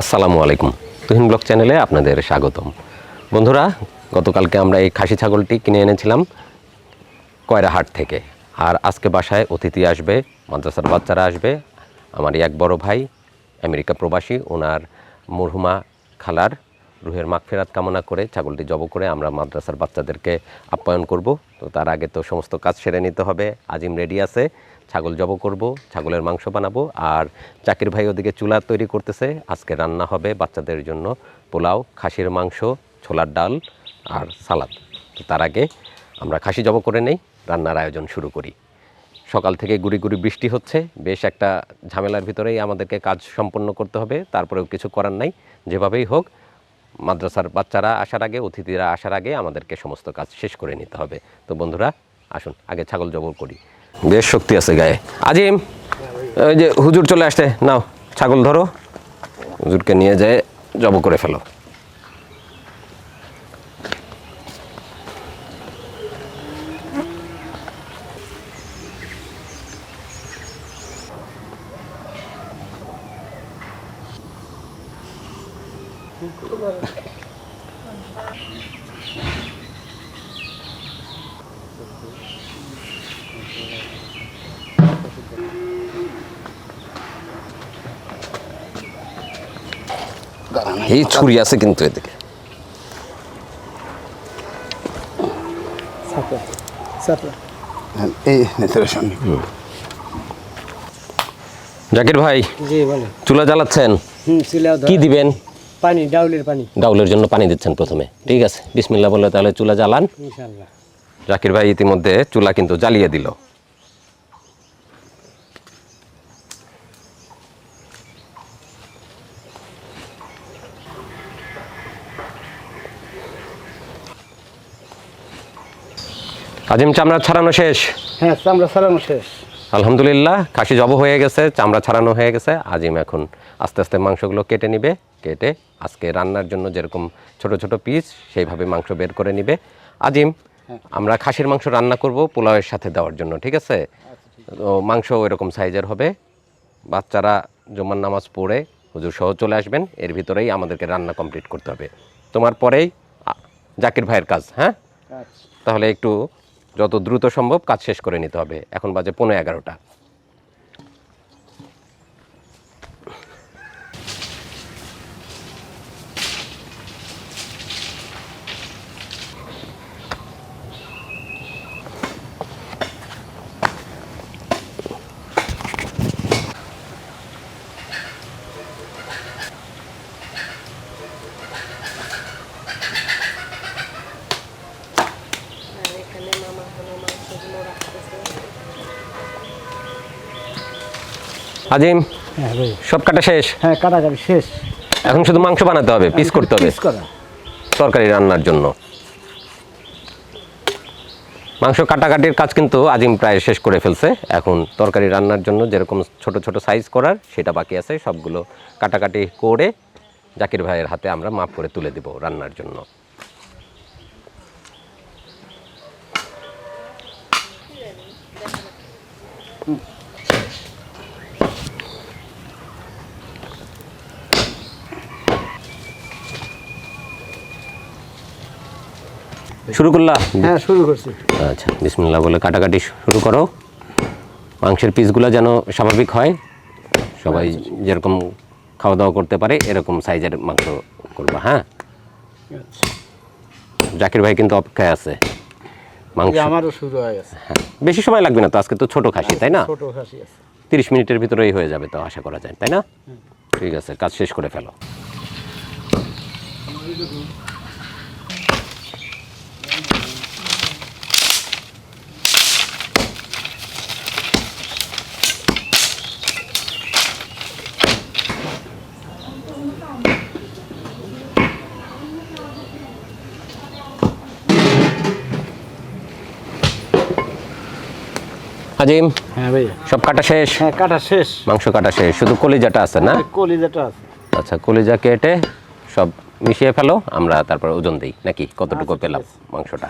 আসসালামু আলাইকুম। তুহিন ব্লগ চ্যানেলে আপনাদের স্বাগতম। বন্ধুরা, গতকালকে আমরা এই খাসি ছাগলটি কিনে এনেছিলাম কয়রাহাট থেকে। আর আজকে বাসায় অতিথি আসবে, মাদ্রাসার বাচ্চারা আসবে। আমার এক বড় ভাই, আমেরিকা প্রবাসী, ওনার মরহুমা খালার রুহের মাগফেরাত কামনা করে ছাগলটি জব করে আমরা মাদ্রাসার বাচ্চাদেরকে আপ্যায়ন করব। তো তার আগে তো সমস্ত কাজ সেরে নিতে হবে, আজিম রেডি আছে। ছাগল জব করব, ছাগলের মাংস বানাবো, আর চাকির ভাই ওদিকে চুলা তৈরি করতেছে। আজকে রান্না হবে বাচ্চাদের জন্য পোলাও, খাসির মাংস, ছোলার ডাল আর সালাদ। তো তার আগে আমরা খাসি জব করে নেই, রান্নার আয়োজন শুরু করি। সকাল থেকে গুড়ি গুড়ি বৃষ্টি হচ্ছে, বেশ একটা ঝামেলার ভিতরেই আমাদেরকে কাজ সম্পন্ন করতে হবে, তারপরেও কিছু করার নাই। যেভাবেই হোক, মাদ্রাসার বাচ্চারা আসার আগে, অতিথিরা আসার আগে আমাদেরকে সমস্ত কাজ শেষ করে নিতে হবে। তো বন্ধুরা, আসুন, আগে ছাগল জবর করি। বেশ শক্তি আছে গায়ে। আজিম ওই যে হুজুর চলে আসতে নাও, ছাগল ধরো। হুজুরকে নিয়ে যায় জব করে ফেলো। এই ছুরি আছে কিন্তু এদিকে। সঙ্গে জাকির ভাই চুলা জ্বালাচ্ছেন? কি দিবেন? পানি ডাউলের পানি। ডাউলের জন্য পানি দিচ্ছেন প্রথমে। ঠিক আছে বিসমিল্লা বলে তাহলে চুলা জ্বালান। ইনশাল্লাহ জাকির ভাই ইতিমধ্যে চুলা কিন্তু জ্বালিয়ে দিল। আজিম চামড়া ছাড়ানো শেষ? হ্যাঁ চামড়া ছাড়ানো শেষ। আলহামদুলিল্লাহ খাসি জব হয়ে গেছে চামড়া ছাড়ানো হয়ে গেছে। আজিম এখন আস্তে আস্তে মাংসগুলো কেটে নিবে কেটে আজকে রান্নার জন্য যেরকম ছোট ছোট পিস সেইভাবে মাংস বের করে নিবে। আজিম আমরা খাসির মাংস রান্না করব পোলাওয়ের সাথে দেওয়ার জন্য ঠিক আছে? তো মাংস এরকম সাইজের হবে। বাচ্চারা জমান নামাজ পড়ে হুজুর সহ চলে আসবেন এর ভিতরেই আমাদেরকে রান্না কমপ্লিট করতে হবে। তোমার পরেই জাকির ভাইয়ের কাজ হ্যাঁ? আচ্ছা। তাহলে একটু যত দ্রুত সম্ভব কাজ শেষ করে নিতে হবে। এখন বাজে পনেরো এগারোটা। আজিম হ্যাঁ সব কাটা শেষ? হ্যাঁ কাটাকাটি শেষ। এখন শুধু মাংস বানাতে হবে পিস করতে হবে। পিস করা। তরকারি রান্নার জন্য। মাংস কাটাকাটির কাজ কিন্তু আজিম প্রায় শেষ করে ফেলছে। এখন তরকারি রান্নার জন্য যেরকম ছোট ছোট সাইজ করার সেটা বাকি আছে। সবগুলো কাটাকাটি করে জাকির ভাইয়ের হাতে আমরা মাপ করে তুলে দেব রান্নার জন্য। শুরু করলা? হ্যাঁ শুরু করছি। আচ্ছা বিসমিল্লাহ বলে কাটাকাটি শুরু করো। মাংসের পিসগুলো যেন স্বাভাবিক হয় সবাই যেরকম খাওয়া দাওয়া করতে পারে এরকম সাইজের মাংস করবা হ্যাঁ? আচ্ছা। জাকির ভাই কিন্তু অপেক্ষায় আছে। মাংস আমারও শুরু হয়ে গেছে। হ্যাঁ বেশি সময় লাগবে না তো আজকে তো ছোট খাসি তাই না? ছোট খাসি আছে। তিরিশ মিনিটের ভিতরেই হয়ে যাবে তো আশা করা যায় তাই না? ঠিক আছে কাজ শেষ করে ফেলো। আজিম হ্যাঁ ভাই। সব কাটা শেষ? হ্যাঁ কাটা শেষ। মাংস কাটা শেষ। শুধু কলিজাটা আছে না? কলিজাটা আছে। আচ্ছা কলিজা কেটে সব মিশিয়ে ফেলো আমরা তারপর ওজন দিই। নাকি কতটুকু পেলাম মাংসটা?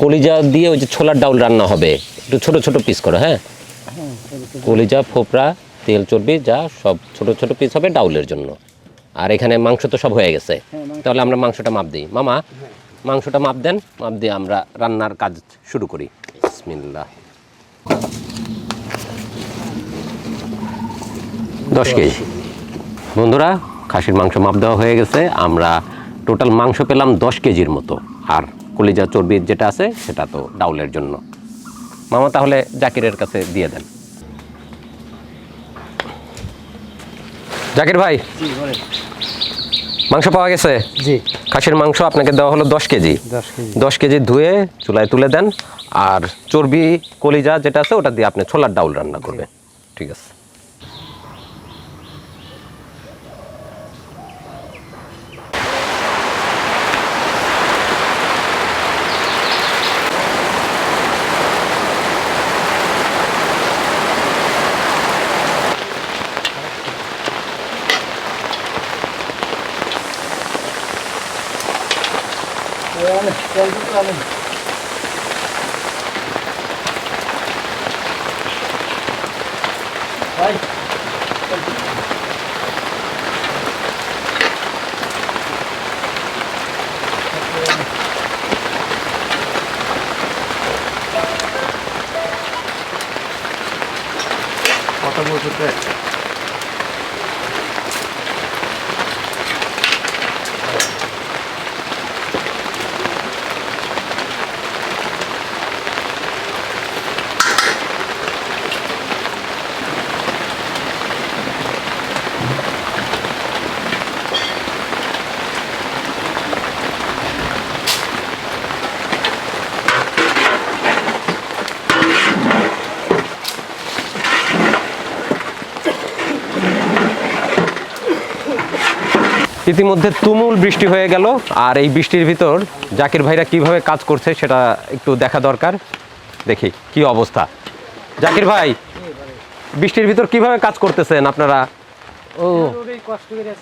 কলিজা দিয়ে ওই যে ছোলার ডাউল রান্না হবে। একটু ছোট ছোট পিস করো হ্যাঁ? কলিজা ফোপরা তেল চর্বি যা সব ছোট ছোট পিস হবে ডাউলের জন্য। আর এখানে মাংস তো সব হয়ে গেছে। তাহলে আমরা মাংসটা মাপ দিই। মামা মাংসটা মাপ দেন মাপ দিয়ে আমরা রান্নার কাজ শুরু করি। বিসমিল্লাহ। দশ কেজি। বন্ধুরা খাসির মাংস মাপ দেওয়া হয়ে গেছে। আমরা টোটাল মাংস পেলাম দশ কেজির মতো। আর কলিজা চর্বির যেটা আছে সেটা তো ডাউলের জন্য। মামা তাহলে জাকিরের কাছে দিয়ে দেন। জাকির ভাই? মাংস পাওয়া গেছে? জি। খাসির মাংস আপনাকে দেওয়া হলো দশ কেজি। দশ কেজি। ধুয়ে চুলায় তুলে দেন আর চর্বি কলিজা যেটা আছে ওটা দিয়ে আপনি ছোলার ডাউল রান্না করবেন। ঠিক আছে। はい。またもうちょっと。ইতিমধ্যে তুমুল বৃষ্টি হয়ে গেল আর এই বৃষ্টির ভিতর জাকির ভাইরা কীভাবে কাজ করছে সেটা একটু দেখা দরকার। দেখি কি অবস্থা? জাকির ভাই বৃষ্টির ভিতর কীভাবে কাজ করতেছেন আপনারা? ও।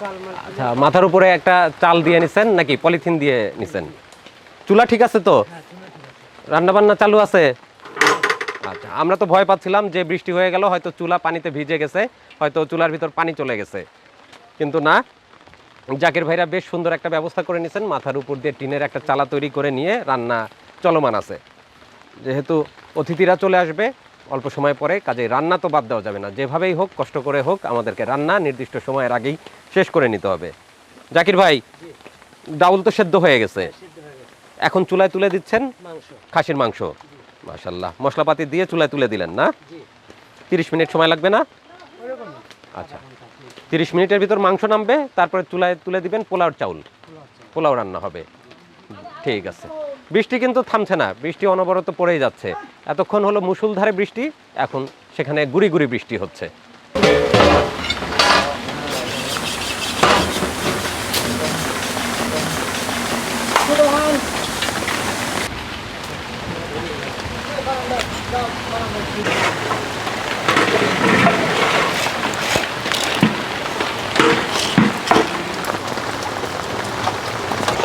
চাল আচ্ছা মাথার উপরে একটা চাল দিয়ে নিছেন নাকি পলিথিন দিয়ে নিছেন? চুলা ঠিক আছে তো? রান্না বান্না চালু আছে? আচ্ছা আমরা তো ভয় পাচ্ছিলাম যে বৃষ্টি হয়ে গেল হয়তো চুলা পানিতে ভিজে গেছে হয়তো চুলার ভিতর পানি চলে গেছে। কিন্তু না জাকির ভাইরা বেশ সুন্দর একটা ব্যবস্থা করে নিয়েছেন মাথার উপর দিয়ে টিনের একটা চালা তৈরি করে নিয়ে রান্না চলমান আছে। যেহেতু অতিথিরা চলে আসবে অল্প সময় পরে কাজে রান্না তো বাদ দেওয়া যাবে না। যেভাবেই হোক কষ্ট করে হোক আমাদেরকে রান্না নির্দিষ্ট সময়ের আগেই শেষ করে নিতে হবে। জাকির ভাই ডাউল তো সেদ্ধ হয়ে গেছে। এখন চুলায় তুলে দিচ্ছেন? খাসির মাংস। মাশাল্লাহ মশলাপাতি দিয়ে চুলায় তুলে দিলেন না? তিরিশ মিনিট সময় লাগবে না। আচ্ছা। তিরিশ মিনিটের ভিতর মাংস নামবে, তারপরে চুলায় তুলে দিবেন পোলাওর চাউল। পোলাও রান্না হবে। ঠিক আছে। বৃষ্টি কিন্তু থামছে না, বৃষ্টি অনবরত পড়েই যাচ্ছে। এতক্ষণ হলো মুসুলধারে বৃষ্টি, এখন সেখানে গুড়ি গুড়ি বৃষ্টি হচ্ছে।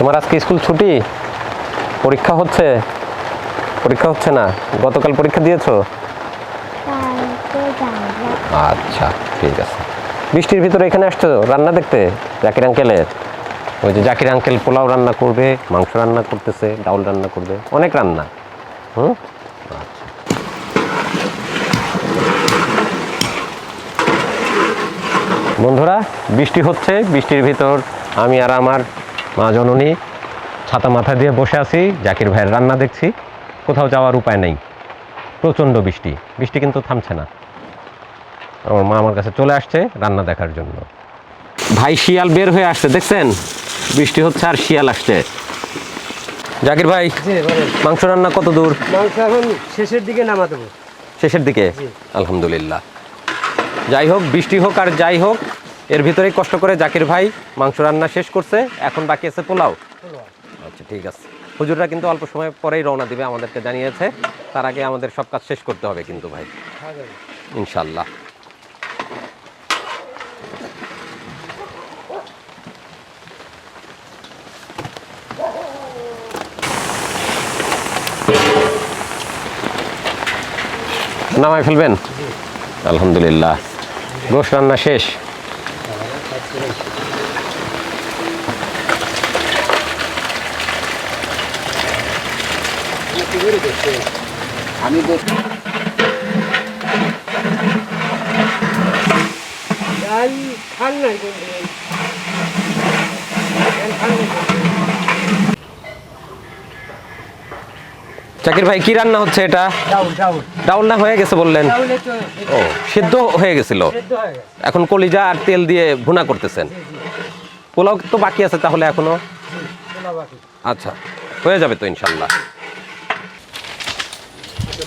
তোমার আজকে স্কুল ছুটি? পরীক্ষা হচ্ছে? পরীক্ষা হচ্ছে না? গতকাল পরীক্ষা দিয়েছ? আচ্ছা ঠিক আছে। বৃষ্টির ভিতরে এখানে আসছো রান্না দেখতে? জাকির আঙ্কেলের ওই যে জাকির আঙ্কেল পোলাও রান্না করবে, মাংস রান্না করতেছে, ডাউল রান্না করবে। অনেক রান্না। হুম? আচ্ছা। বন্ধুরা, বৃষ্টি হচ্ছে, বৃষ্টির ভিতর আমি আর আমার মা জননী ছাতা মাথা দিয়ে বসে আছি জাকির ভাইয়ের রান্না দেখছি কোথাও যাওয়ার উপায় নেই। প্রচণ্ড বৃষ্টি বৃষ্টি কিন্তু থামছে না। আমার মা আমার কাছে চলে আসছে রান্না দেখার জন্য। ভাই শিয়াল বের হয়ে আসছে দেখছেন? বৃষ্টি হচ্ছে আর শিয়াল আসছে। জাকির ভাই মাংস রান্না কত দূর? মাংস এখন শেষের দিকে নামা দেবো। শেষের দিকে? আলহামদুলিল্লাহ। যাই হোক বৃষ্টি হোক আর যাই হোক এর ভিতরেই কষ্ট করে জাকির ভাই মাংস রান্না শেষ করছে, এখন বাকি আছে পোলাও। আচ্ছা ঠিক আছে। হুজুররা কিন্তু অল্প সময় পরেই রওনা দিবে, আমাদেরকে জানিয়েছে। তার আগে আমাদের সব কাজ শেষ করতে হবে কিন্তু ভাই। ইনশাল্লাহ নামাই ফেলবেন? আলহামদুলিল্লাহ। গোশ রান্না শেষ। আমি দেখ ডাল খান নাই কোন দিন। জাকির ভাই কি রান্না হচ্ছে এটা? ডাউল না হয়ে গেছে বললেন? ও সিদ্ধ হয়ে গেছিল। সেদ্ধ হয়ে গেছে। এখন কলিজা আর তেল দিয়ে ভুনা করতেছেন। পোলাও তো বাকি আছে তাহলে এখনও? আচ্ছা হয়ে যাবে তো ইনশাল্লাহ।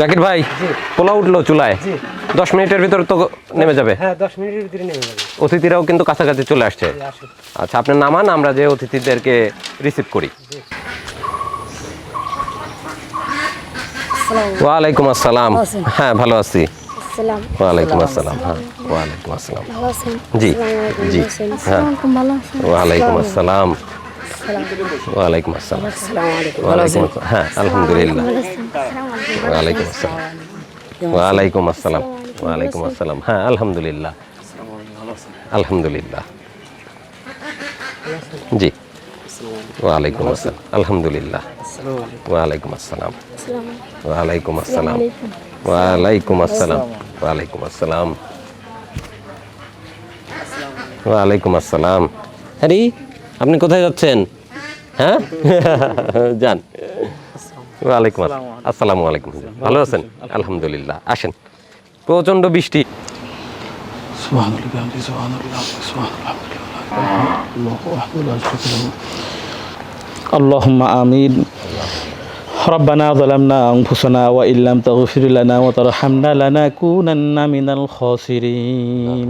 জাকির ভাই জি। পোলাও উঠল চুলায়। দশ মিনিটের ভিতরে তো নেমে যাবে। হ্যাঁ দশ মিনিটের ভিতরে নেমে যাবে। অতিথিরাও কিন্তু কাছাকাছি চলে আসছে। আচ্ছা আপনি নামান আমরা যে অতিথিদেরকে রিসিভ করি। ওয়ালাইকুম আসসালাম। হ্যাঁ ভালো আছি। ওয়ালাইকুম আসসালাম। হ্যাঁ ওয়ালাইকুম আসসালাম। জি, জি, হ্যাঁ। ওয়ালাইকুম আসসালাম আসসালাম। ওয়ালাইকুম আসসালাম। ওয়ালাইকুম হ্যাঁ আলহামদুলিল্লাহ। ওয়ালাইকুম আসসালাম। ওয়ালাইকুম আসসালাম। ওয়ালাইকুম আসসালাম। হ্যাঁ আলহামদুলিল্লাহ। আলহামদুলিল্লাহ। জি। ওয়ালাইকুম আসসালাম। আলহামদুলিল্লাহ। ওয়ালাইকুম আসসালাম। ওয়ালাইকুম আসসালাম। ওয়ালাইকুম আসসালাম। ওয়ালাইকুম আসসালাম। ওয়ালাইকুম আসসালাম। হ্যারি আপনি কোথায় যাচ্ছেন? হ্যাঁ? যান। ওয়ালাইকুম আসসালাম আসসালামু আলাইকুম ভালো আছেন আলহামদুলিল্লাহ আসেন প্রচণ্ড বৃষ্টি سبحان الله بحمده سبحان الله سبحان الله الله وحده لا شريك له اللهم آمين ربنا ظلمنا أنفسنا وإن لم تغفر لنا وترحمنا لنكونن من الخاسرين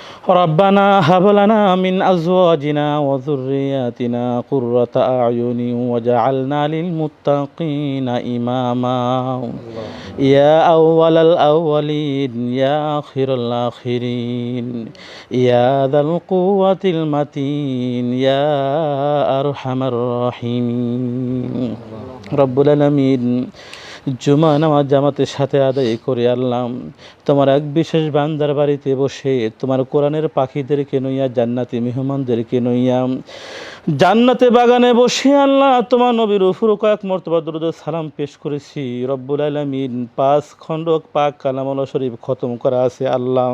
ربنا هب لنا من أزواجنا وذرياتنا قرة أعين وجعلنا للمتقين إماما يا أول الأولين يا آخر الآخرين يا ذا القوة المتين يا أرحم الراحمين رب العالمين জুমা নামাজ জামাতের সাথে আদায় করে আনলাম। তোমার এক বিশেষ বান্দার বাড়িতে বসে তোমার কোরআনের পাখিদেরকে নইয়া জান্নাতি মেহমানদেরকে নইয়া জান্নাতে বাগানে বসে আল্লাহ তোমার নবীর উপর কয়েক মর্তবা দরুদ সালাম পেশ করেছি। রব্বুল আলমিন পাঁচ খণ্ড পাক কালামুল্লা শরীফ খতম করা আছে আল্লাহ।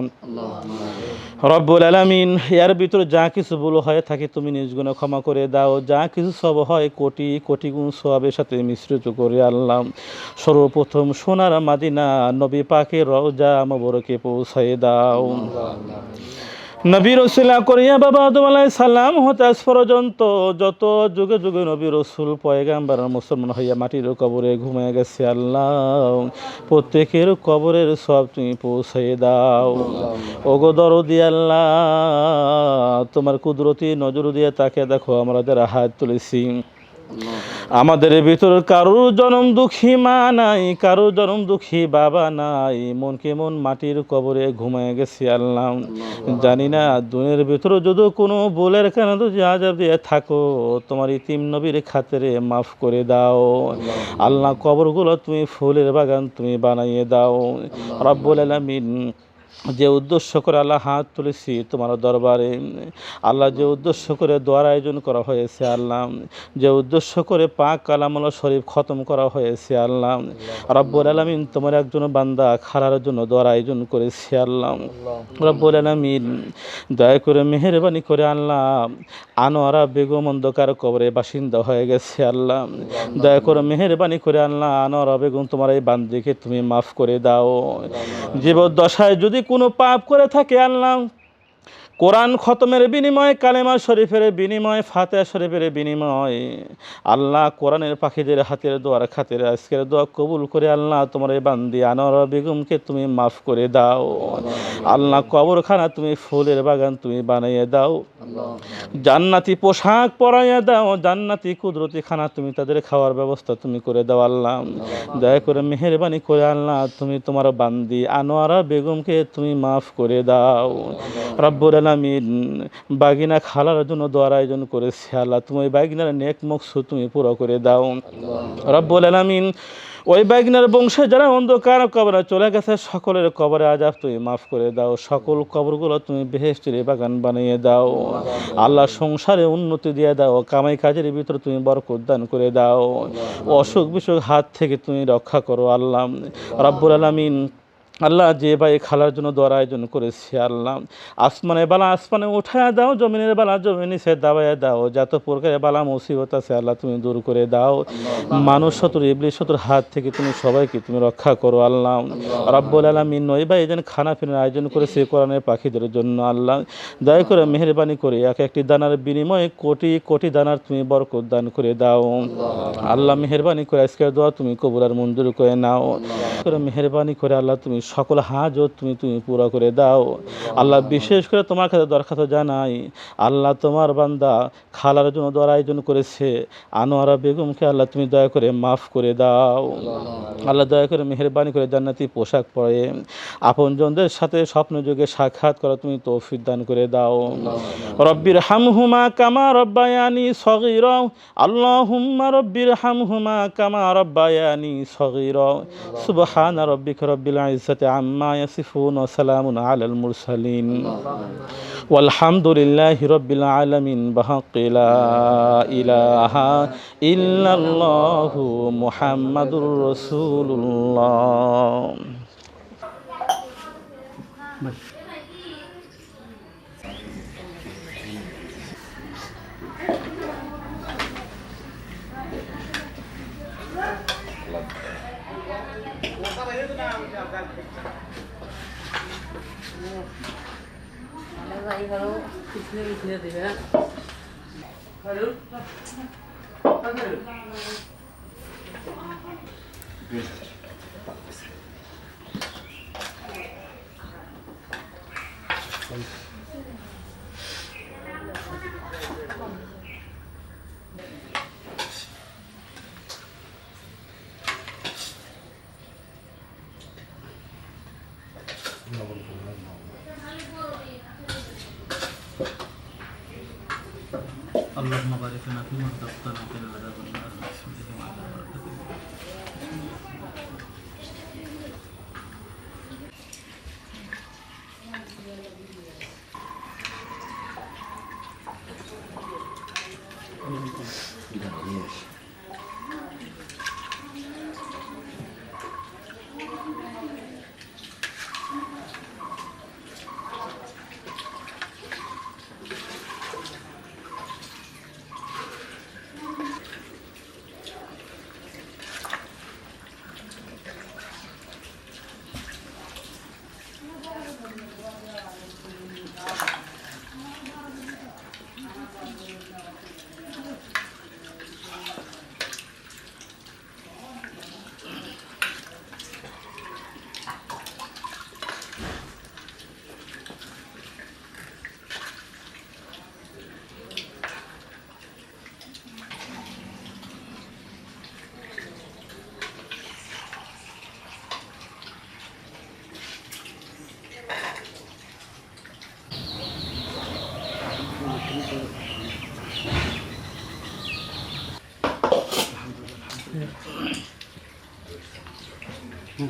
রব্বুল আলামিন, এর ভিতরে যা কিছু ভুল হয়ে থাকে তুমি নিজ গুণে ক্ষমা করে দাও। যা কিছু সব হয় কোটি কোটি গুণ সবের সাথে মিশ্রিত করে আল্লাহ। সর্বপ্রথম সোনার মাদিনা নবী পাকে রওজা মবরকে পৌঁছায় দাও। নবী রসুল্লাহ করিয়া বাবা আদম আলাই সালাম হতে আজ পর্যন্ত যত যুগে যুগে নবী রসুল পয়গাম্বার মুসলমান হইয়া মাটির কবরে ঘুমিয়ে গেছে, আল্লাহ, প্রত্যেকের কবরের সব তুমি পৌঁছে দাও। ওগো দরদি আল্লাহ, তোমার কুদরতি নজর দিয়ে তাকে দেখো, আমরা যারা হাত তুলেছি। আমাদের ভিতর কারোর জনম দুঃখী মা নাই কারোর জনম দুঃখী বাবা নাই। মন কেমন মাটির কবরে ঘুমায় গেছি আল্লাহ। জানি না দুনের ভিতর যদি কোনো বলের কেন যদি আজাব দিয়ে থাকো তোমার ইতিম নবীর খাতেরে মাফ করে দাও। আল্লাহ কবরগুলো তুমি ফুলের বাগান তুমি বানাইয়ে দাও। রব্বুল আলামিন যে উদ্দেশ্য করে আল্লাহ হাত তুলেছি, তোমার দরবারে, আল্লাহ যে উদ্দেশ্য করে দোয়ার আয়োজন করা হয়েছে আল্লাহ, যে উদ্দেশ্য করে পাক কালামুল্লা শরীফ খতম করা হয়েছে আল্লাহ, রব্বুল আলমিন তোমার একজন বান্দা খারার জন্য দোয়ার আয়োজন করেছে আল্লাহ, রব্বুল আলমিন দয়া করে মেহরবানি করে আল্লাহ, আনোয়ারা বেগম অন্ধকার কবরে বাসিন্দা হয়ে গেছে আল্লাহ, দয়া করে মেহরবানি করে আল্লাহ, আনোয়ারা বেগম তোমার এই বান্দিকে তুমি মাফ করে দাও, জীবদ্দশায় যদি কোনো পাপ করে থাকে আল্লাহ কোরআন খতমের বিনিময়ে, কালেমা শরীফের বিনিময়ে, ফাতেহা শরীফের বিনিময়ে। আল্লাহ কোরআনের পাখিদের হাতের দোয়ার খাতের আজকের দোয়া কবুল করে আল্লাহ তোমার এই বান্দি আনোয়ার বেগমকে তুমি মাফ করে দাও। আল্লাহ কবরখানা তুমি ফুলের বাগান তুমি বানাইয়ে দাও। জান্নাতি পোশাক পরাইয়া দাও, জান্নাতি কুদরতি খানা তুমি তাদের খাওয়ার ব্যবস্থা তুমি করে দাও আল্লাহ। দয়া করে মেহরবানি করে আল্লাহ তুমি তোমার বান্দি আনোয়ারা বেগমকে তুমি মাফ করে দাও। রব্বুর আলামিন বাগিনা খালার জন্য দোয়ার আয়োজন করেছে। আল্লাহ, তুমি ওই বাগিনার নেক মকসুদ তুমি পুরো করে দাও। রব্বুল আলামিন, ওই বাগিনার বংশে যারা অন্ধকার কবরে চলে গেছে, সকলের কবরে আজাব তুমি মাফ করে দাও। সকল কবরগুলো তুমি বেহেস্টের বাগান বানিয়ে দাও। আল্লাহ সংসারে উন্নতি দিয়ে দাও, কামাই কাজের ভিতরে তুমি বরকত দান করে দাও। অসুখ বিসুখ হাত থেকে তুমি রক্ষা করো আল্লাহ। রব্বুল আলামিন আল্লাহ যে ভাই খালার জন্য দোয়ার আয়োজন করেছে আল্লাহ আসমানে বালা আসমানে উঠায় দাও জমিনের বালা জমিন সে দাবায় দাও যত প্রকারের বালা মুসিবত আছে আল্লাহ তুমি দূর করে দাও। মানুষ শত্রু ইবলিশ শত্রুর হাত থেকে তুমি সবাইকে তুমি রক্ষা করো আল্লাহ। রাব্বুল আলামিন নয় ভাই যেন খানা ফিনার আয়োজন করেছে কোরআনের পাখিদের জন্য আল্লাহ। দয়া করে মেহরবানি করে এক একটি দানার বিনিময়ে কোটি কোটি দানার তুমি বরকত দান করে দাও। আল্লাহ। মেহরবানি করে আজকের দোয়া তুমি কবুল আর মঞ্জুর করে নাও। করে মেহরবানি করে আল্লাহ তুমি সকল হাজত তুমি তুমি পুরো করে দাও। আল্লাহ বিশেষ করে তোমার কাছে দরখাস্ত জানাই। আল্লাহ তোমার বান্দা খালার জন্য দোয়ার আয়োজন করেছে। আনোয়ারা বেগমকে আল্লাহ তুমি দয়া করে মাফ করে দাও। আল্লাহ দয়া করে মেহরবানি করে জান্নাতি পোশাক পরে। আপনজনদের সাথে স্বপ্ন যুগে সাক্ষাৎ করা তুমি তৌফিক দান করে দাও। রব্বির হামহুমা কামা রব্বায়ানি সগীর। আল্লাহুম্মা রব্বির হামহুমা কামা রব্বায়ানি সগীর। সুবহান রব্বিকা রব্বিল ইজ্জাতি عما يصفون وسلام على المرسلين. والحمد لله رب العالمين بحق لا إله إلا الله محمد رسول الله. भाई 응.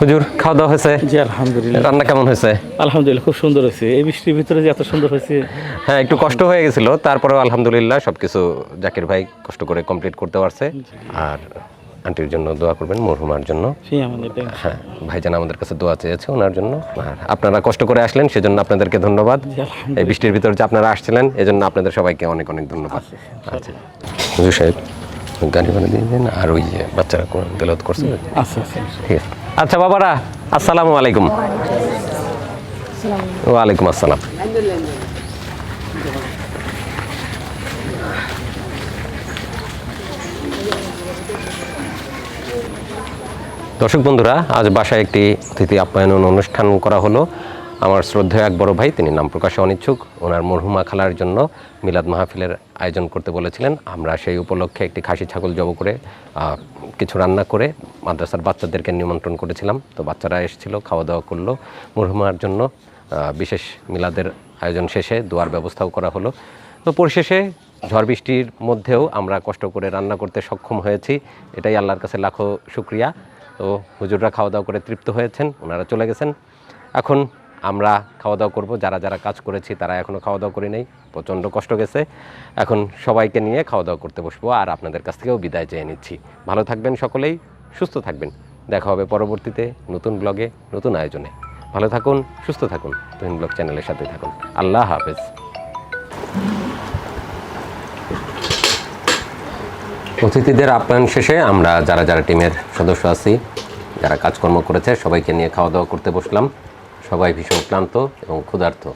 হুজুর খাওয়া দাওয়া হয়েছে? জি আলহামদুলিল্লাহ। রান্না কেমন হয়েছে? আলহামদুলিল্লাহ খুব সুন্দর হয়েছে। এই বৃষ্টির ভিতরে যে এত সুন্দর হয়েছে। হ্যাঁ একটু কষ্ট হয়ে গেছিল। তারপরেও আলহামদুলিল্লাহ সবকিছু জাকির ভাই কষ্ট করে কমপ্লিট করতে পারছে। আর আন্টির জন্য দোয়া করবেন মরহুমার জন্য। হ্যাঁ ভাইজান আমাদের কাছে দোয়া চেয়েছে ওনার জন্য। আর আপনারা কষ্ট করে আসলেন সেজন্য আপনাদেরকে ধন্যবাদ। এই বৃষ্টির ভিতরে যে আপনারা আসছিলেন এজন্য আপনাদের সবাইকে অনেক অনেক ধন্যবাদ। আচ্ছা। হুজুর সাহেব গাড়ি আর ওই যে বাচ্চারা কোরআন তেলাওয়াত করছে। আচ্ছা আচ্ছা। ঠিক আছে। আচ্ছা বাবারা আসসালামু আলাইকুম। ওয়ালাইকুম আসসালাম। দর্শক বন্ধুরা আজ বাসায় একটি অতিথি আপ্যায়ন অনুষ্ঠান করা হলো। আমার শ্রদ্ধেয় এক বড় ভাই, তিনি নাম প্রকাশে অনিচ্ছুক। ওনার মরহুমা খালার জন্য মিলাদ মাহফিলের আয়োজন করতে বলেছিলেন। আমরা সেই উপলক্ষে একটি খাসি ছাগল জব করে কিছু রান্না করে মাদ্রাসার বাচ্চাদেরকে নিমন্ত্রণ করেছিলাম। তো বাচ্চারা এসেছিল খাওয়া দাওয়া করল। মরহুমার জন্য বিশেষ মিলাদের আয়োজন শেষে দোয়ার ব্যবস্থাও করা হলো। তো পরিশেষে ঝড় বৃষ্টির মধ্যেও আমরা কষ্ট করে রান্না করতে সক্ষম হয়েছি। এটাই আল্লাহর কাছে লাখো শুক্রিয়া। তো হুজুররা খাওয়া দাওয়া করে তৃপ্ত হয়েছেন, ওনারা চলে গেছেন। এখন আমরা খাওয়া দাওয়া করব। যারা যারা কাজ করেছি তারা এখনও খাওয়া দাওয়া করি নাই। প্রচণ্ড কষ্ট গেছে। এখন সবাইকে নিয়ে খাওয়া দাওয়া করতে বসবো আর আপনাদের কাছ থেকেও বিদায় চেয়ে নিচ্ছি। ভালো থাকবেন সকলেই, সুস্থ থাকবেন। দেখা হবে পরবর্তীতে নতুন ব্লগে, নতুন আয়োজনে। ভালো থাকুন, সুস্থ থাকুন, তুহিন ব্লগ চ্যানেলের সাথে থাকুন। আল্লাহ হাফেজ। অতিথিদের আপ্যায়ন শেষে আমরা যারা যারা টিমের সদস্য আছি, যারা কাজকর্ম করেছে, সবাইকে নিয়ে খাওয়া দাওয়া করতে বসলাম। সবাই ভীষণ ক্লান্ত এবং ক্ষুধার্ত।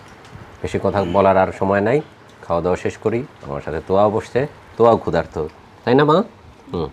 বেশি কথা বলার আর সময় নাই। খাওয়া দাওয়া শেষ করি। আমার সাথে তোয়াও বসছে। তোয়াও ক্ষুধার্ত। তাই না মা? হুম।